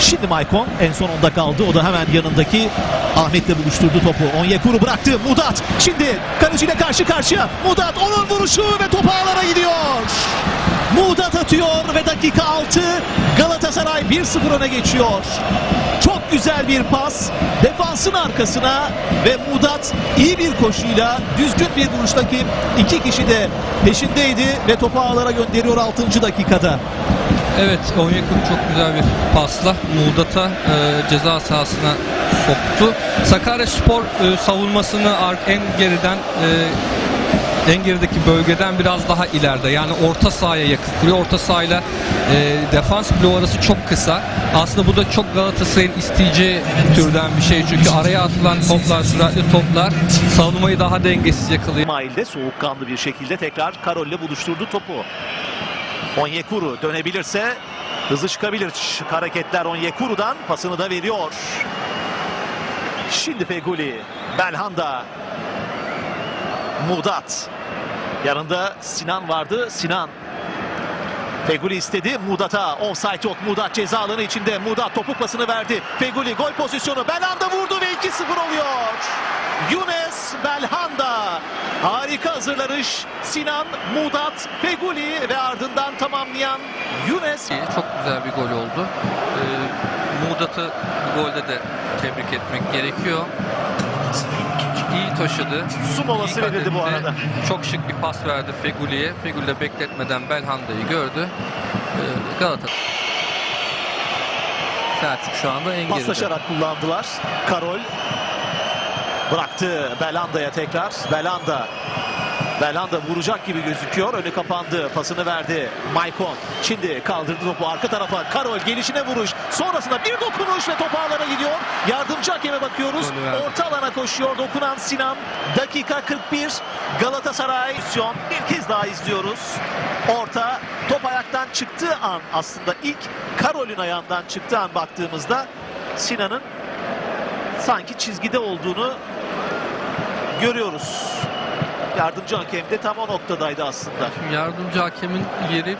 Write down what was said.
Şimdi Maicon en son onda kaldı. O da hemen yanındaki Ahmet'le buluşturdu topu. Onyekuru bıraktı. Mudat şimdi kaleciyle karşı karşıya. Mudat onun vuruşu ve top ağlara gidiyor. Mudat atıyor ve dakika 6 Galatasaray 1-0 öne geçiyor. Çok güzel bir pas. Defansın arkasına ve Mudat iyi bir koşuyla düzgün bir vuruştaki iki kişi de peşindeydi ve topu ağlara gönderiyor 6. dakikada. Evet Onyekuru çok güzel bir pasla Muğdat'a e, ceza sahasına soktu. Sakarya Spor e, savunmasını en geriden e, en gerideki bölgeden biraz daha ileride yani orta sahaya yakın kuruyor. Orta sahayla e, defans bloğu arası çok kısa. Aslında bu da çok Galatasaray'ın isteyeceği türden bir şey. Çünkü araya atılan toplar, süratli toplar savunmayı daha dengesiz yakalıyor. İsmail de soğukkanlı bir şekilde tekrar Karol'le buluşturdu topu. Onyekuru dönebilirse hızlı çıkabilir. Şık hareketler Onyekuru'dan pasını da veriyor. Şimdi Feguli, Belhanda, Mudat. Yanında Sinan vardı. Sinan Feguli istedi. Mudat'a offside yok. Mudat ceza alanı içinde. Mudat topuk pasını verdi. Feguli gol pozisyonu. Belhanda vurdu ve 2-0 oluyor. Younes Belhanda. Harika hazırlanış. Sinan, Mudat, Feguli ve ardından tamamlayan Younes. Çok güzel bir gol oldu. Ee, Muğdat'ı bu golde de tebrik etmek gerekiyor. İyi taşıdı. Su molası verildi bu arada. Çok şık bir pas verdi Feguli'ye. Feguli de bekletmeden Belhanda'yı gördü. Ee, Galatasaray. Celtic şu anda en geride. Paslaşarak kullandılar. Karol bıraktı Belanda'ya tekrar. Belanda Belanda vuracak gibi gözüküyor. Önü kapandı. Pasını verdi. Maicon. Şimdi kaldırdı topu arka tarafa. Karol gelişine vuruş. Sonrasında bir dokunuş ve top ağlara gidiyor. Yardımcı hakeme bakıyoruz. Orta alana koşuyor. Dokunan Sinan. Dakika 41. Galatasaray. Pozisyon. Bir kez daha izliyoruz. Orta. Top ayaktan çıktığı an aslında ilk Karol'ün ayağından çıktığı an baktığımızda Sinan'ın sanki çizgide olduğunu görüyoruz. Yardımcı hakem de tam o noktadaydı aslında. Yardımcı hakemin yeri